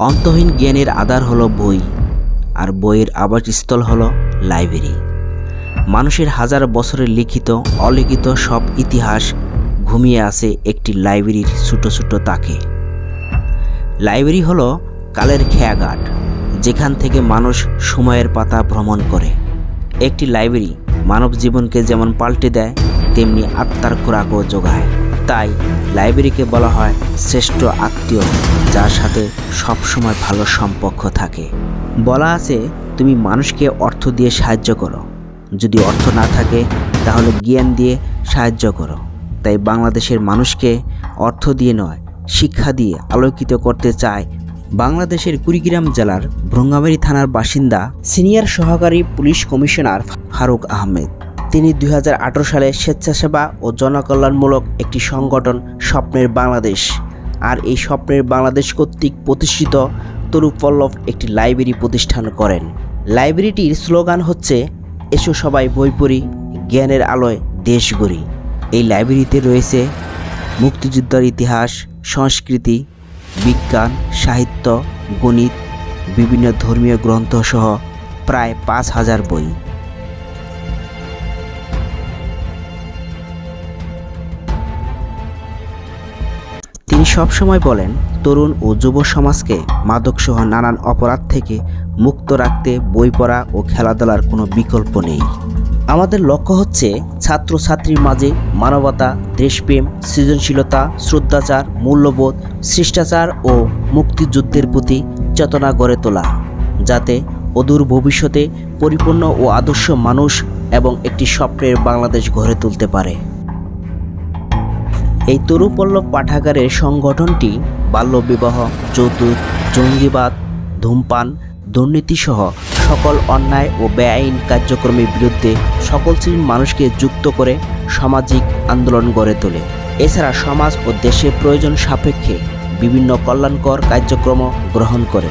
অন্তহীন জ্ঞানের আধার হলো বই, আর বইয়ের আবাসস্থল হলো লাইব্রেরি। মানুষের হাজার বছরের লিখিত, অলিখিত সব ইতিহাস ঘুমিয়ে আছে একটি লাইব্রেরির ছোটো ছোটো তাকে। লাইব্রেরি হলো কালের খেয়াঘাট, যেখান থেকে মানুষ সময়ের পাতা ভ্রমণ করে। একটি লাইব্রেরি মানব জীবনকে যেমন পাল্টে দেয়, তেমনি আত্মার খোরাকও যোগায়। তাই লাইব্রেরিকে বলা হয় শ্রেষ্ঠ আত্মীয়, যার সাথে সবসময় ভালো সম্পর্ক থাকে। বলা আছে, তুমি মানুষকে অর্থ দিয়ে সাহায্য করো। যদি অর্থ না থাকে, তাহলে জ্ঞান দিয়ে সাহায্য করো। তাই বাংলাদেশের মানুষকে অর্থ দিয়ে নয়, শিক্ষা দিয়ে আলোকিত করতে চায় বাংলাদেশের কুড়িগ্রাম জেলার ভ্রঙ্গামারী থানার বাসিন্দা সিনিয়র সহকারী পুলিশ কমিশনার ফারুক আহমেদ। তিনি দুই হাজার আঠেরো সালে স্বেচ্ছাসেবা ও জনকল্যাণমূলক একটি সংগঠন স্বপ্নের বাংলাদেশ। আর এই স্বপ্নের বাংলাদেশ কর্তৃক প্রতিষ্ঠিত তরুপল্লভ একটি লাইব্রেরি প্রতিষ্ঠান করেন। লাইব্রেরিটির স্লোগান হচ্ছে, এসো সবাই বই পড়ি, জ্ঞানের আলোয় দেশ গড়ি। এই লাইব্রেরিতে রয়েছে মুক্তিযুদ্ধের ইতিহাস, সংস্কৃতি, বিজ্ঞান, সাহিত্য, গণিত, বিভিন্ন ধর্মীয় গ্রন্থ সহ প্রায় পাঁচ হাজার বই। তিনি সবসময় বলেন, তরুণ ও যুব সমাজকে মাদকসহ নানান অপরাধ থেকে মুক্ত রাখতে বই পড়া ও খেলাধুলার কোনো বিকল্প নেই। আমাদের লক্ষ্য হচ্ছে ছাত্রছাত্রীর মাঝে মানবতা, দেশপ্রেম, সৃজনশীলতা, শ্রদ্ধাচার, মূল্যবোধ, শিষ্টাচার ও মুক্তিযুদ্ধের প্রতি চেতনা গড়ে তোলা, যাতে অদূর ভবিষ্যতে পরিপূর্ণ ও আদর্শ মানুষ এবং একটি স্বপ্নের বাংলাদেশ গড়ে তুলতে পারে। এই তরুপল্লব পাঠাগারের সংগঠনটি বাল্যবিবাহ যৌতুক জঙ্গিবাদ, ধূমপান, দুর্নীতিসহ সকল অন্যায় ও বেআইন কার্যক্রমের বিরুদ্ধে সকল শ্রেণির মানুষকে যুক্ত করে সামাজিক আন্দোলন গড়ে তোলে। এছাড়া সমাজ ও দেশের প্রয়োজন সাপেক্ষে বিভিন্ন কল্যাণকর কার্যক্রম গ্রহণ করে।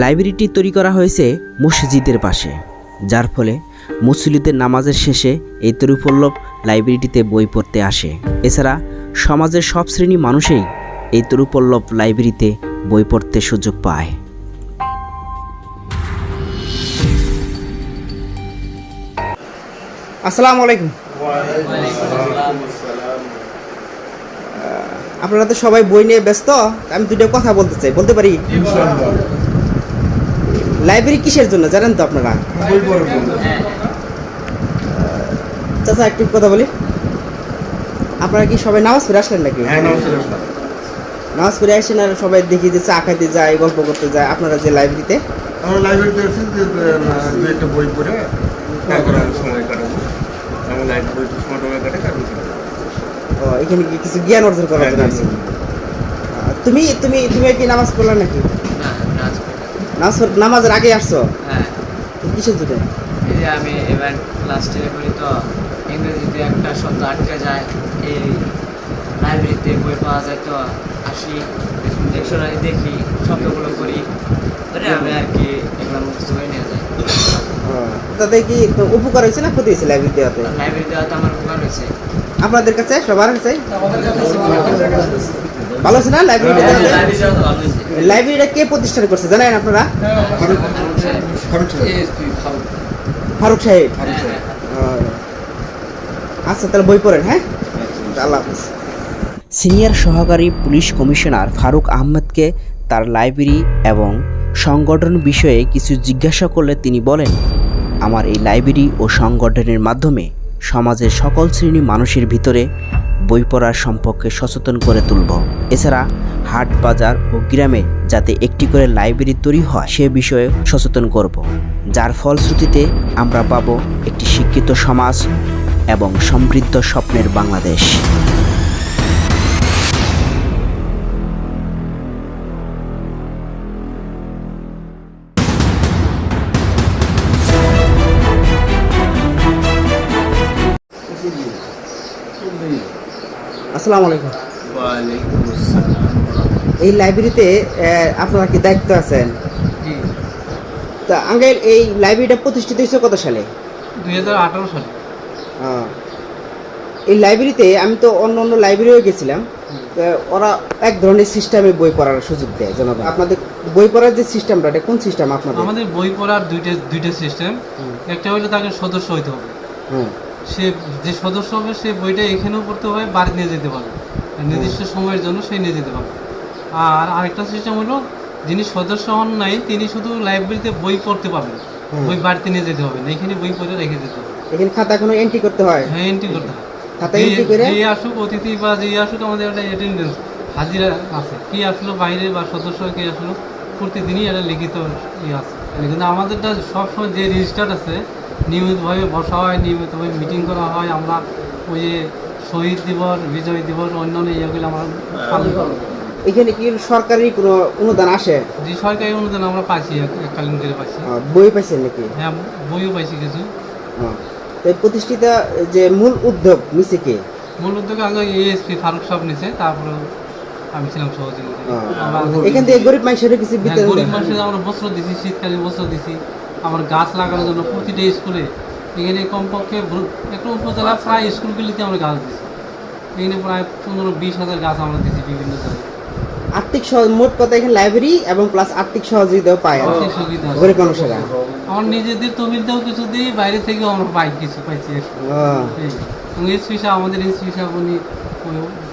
লাইব্রেরিটি তৈরি করা হয়েছে মসজিদের পাশে যার ফলে মুসলিদের নামাজের শেষে এই তরুপল্লব লাইব্রেরিটিতে বই পড়তে আসে। এছাড়া সমাজের সব শ্রেণি মানুষেই এই তরুপল্লব লাইব্রেরিতে বই পড়তে সুযোগ পায়। আসসালামু আলাইকুম। আপনারা তো সবাই বই নিয়ে ব্যস্ত আমি দুটো কথা বলতে চাই বলতে পারি? লাইব্রেরি কিসের জন্য জানেন তো আপনারা? চাচা একটু কথা বলি। আপনারা কি সবাই নামাজ পড়ে আসলেন নাকি? নামাজ পড়ে আসেন আর সবাই দেখি যে চা খাইতে যায় গল্প করতে যায় আপনারা যে লাইব্রেরিতে আমরা লাইব্রেরিতে যে একটা বই পড়ে তারপরে আমি সময় কাটাবো আমি লাইব্রেরি বই সময় টময় কাটে তারপরে চলে যাব। ও এখানে কি কিছু জ্ঞান অর্জন করার জন্য আসছেন? তুমি তুমি তুমি কি নামাজ পড়লে নাকি? নামাজের আগে আসছো? হ্যাঁ। কিসের জন্য? এই যে আমি এবার ক্লাস টেনে করি তো ইংরেজিতে একটা শব্দ আটকে যায় এই লাইব্রেরিতে বই পাওয়া যায় তো আসি ডিকশনারি দেখি শব্দগুলো করি আমি আর কি এগুলো মুখস্থ করে নিয়ে যাই। তাতে কি উপকার হয়েছে না ক্ষতি হয়েছে লাইব্রেরি দেওয়াতে লাইব্রেরি দেওয়াতে আমার উপকার হয়েছে। আপনাদের কাছে সবার কাছে? ভালো আছে না লাইব্রেরি লাইব্রেরি দেওয়াতে ভালো হয়েছে লাইব্রেরিটা কে প্রতিষ্ঠান করছে জানেন আপনারা? ফারুক সাহেব। আচ্ছা তাহলে বই পড়েন হ্যাঁ? আল্লাহ হাফিজ। সিনিয়র সহকারী পুলিশ কমিশনার ফারুক আহমেদকে তার লাইব্রেরি এবং সংগঠন বিষয়ে কিছু জিজ্ঞাসা করলে তিনি বলেন আমার এই লাইব্রেরি ও সংগঠনের মাধ্যমে সমাজের সকল শ্রেণি মানুষের ভিতরে বই পড়ার সম্পর্কে সচেতন করে তুলব। এছাড়া হাট বাজার ও গ্রামে যাতে একটি করে লাইব্রেরি তৈরি হয়, সে বিষয়ে সচেতন করব। যার ফলশ্রুতিতে আমরা পাব একটি শিক্ষিত সমাজ এবং সমৃদ্ধ স্বপ্নের বাংলাদেশ। আসসালামু আলাইকুম। এই লাইব্রেরিতে আপনারা কি দায়িত্ব আছেন? তা আঙ্কেল এই লাইব্রেরিটা প্রতিষ্ঠিত হয়েছে কত সালে? দুই হাজার আঠারো সালে। এই লাইব্রেরিতে আমি তো অন্য অন্য লাইব্রেরিও গেছিলাম। তা ওরা এক ধরনের সিস্টেমে বই পড়ার সুযোগ দেয় জনগণ আপনাদের বই পড়ার যে সিস্টেমটা এটা কোন সিস্টেম আপনাদের? আমাদের বই পড়ার দুইটা দুইটা সিস্টেম। একটা হলো তাকে সদস্য হইতে হবে। হ্যাঁ সে যে সদস্য হবে সে বইটা এখানেও পড়তে হবে বাড়ি নিয়ে যেতে পারবে। নির্দিষ্ট সময়ের জন্য সে নিয়ে যেতে পারবে। আর আরেকটা সিস্টেম হলো যিনি সদস্য হন নাই তিনি শুধু লাইব্রেরিতে বই পড়তে পারবেন। বই বাড়িতে নিয়ে যেতে হবে না এখানে বই পড়ে রেখে যেতে হবে। এখানে খাতা কোনো এন্ট্রি করতে হয়? হ্যাঁ এন্ট্রি করতে হবে খাতায় যে- করে? যে আসুক অতিথি বা যে আসুক আমাদের একটা অ্যাটেন্ডেন্স হাজিরা আছে। কি আসলো বাইরে বা সদস্য কে আসলো প্রতিদিনই একটা লিখিত ইয়ে আছে। কিন্তু আমাদেরটা সবসময় যে রেজিস্টার আছে নিয়মিতভাবে বসা হয় নিয়মিতভাবে মিটিং করা হয়। আমরা ওই যে শহীদ দিবস বিজয় দিবস অন্যান্য ইয়েগুলো আমরা পালন করি। এখানে কি সরকারি কোনো অনুদান আসে? যে সরকারি অনুদান আমরা পাইছি এককালীন করে পাইছি। বই পাইছেন নাকি? হ্যাঁ বইও পাইছি কিছু। আহ, তো প্রতিষ্ঠিত যে মূল উদ্যোগ নিচে কে? মূল উদ্যোগে আগে এএসপি ফারুক সাহেব নিছে তারপরে আমি ছিলাম সহযোগিতা আমরা এখান থেকে গরিব মানুষের কিছু হ্যাঁ, বিতরণ গরিব মানুষের আমরা বস্ত্র দিছি শীতকালে বস্ত্র দিছি। আমার গাছ লাগানোর জন্য প্রতিটা স্কুলে এখানে কমপক্ষে একটা উপজেলা প্রায় স্কুলগুলিতে আমরা গাছ দিছি। এখানে প্রায় পনেরো বিশ হাজার গাছ আমরা দিছি বিভিন্ন জায়গায়। আর্থিক মোট কথা এখানে লাইব্রেরি এবং প্লাস আর্থিক সহযোগিতাও পায়। গরিব মানুষেরা। আমার নিজেদের তহবিলতেও কিছু দিই বাইরে থেকেও আমরা পাই কিছু পাইছি এবং আমাদের সাহেব উনি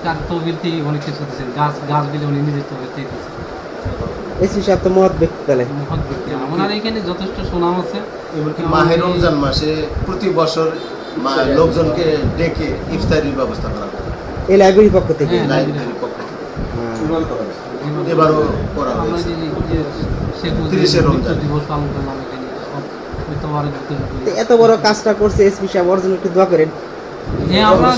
তার তহবিল থেকে অনেক কিছু দিচ্ছেন গাছ গাছগুলি উনি নিজের তহবিল থেকে দিচ্ছেন এসপি সাহেব তো মহৎ ব্যক্তি তাহলে। মহৎ ব্যক্তি। আমার এখানে যথেষ্ট সুনাম আছে। মাহে রমজান মাসে প্রতি বছর লোকজনকে ডেকে ইফতারির ব্যবস্থা করা হয়। এই লাইব্রেরির পক্ষ থেকে? হ্যাঁ। লাইব্রেরির পক্ষ থেকে। আহ, এবারও করা হয়েছে। যে যে শেখ মুজিবুর 30শে রমজান। দিবস পালন করলাম এখানে এত বড় কাজটা করছে এসপি সাহেব অর্জন একটু দোয়া করেন। হ্যাঁ আমরা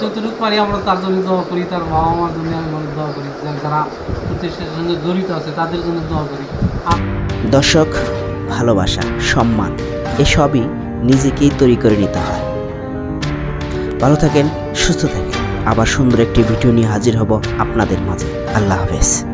যতটুকু পারি আমরা তার জন্য দোয়া করি তার বাবা মার জন্য আমি অনেক দোয়া করি যারা- যারা প্রতিষ্ঠানের সঙ্গে জড়িত আছে তাদের জন্য দোয়া করি। দর্শক ভালোবাসা সম্মান এসবই নিজেকেই তৈরি করে নিতে হয়। ভালো থাকেন সুস্থ থাকেন। আবার সুন্দর একটি ভিডিও নিয়ে হাজির হব আপনাদের মাঝে। আল্লাহ হাফেজ।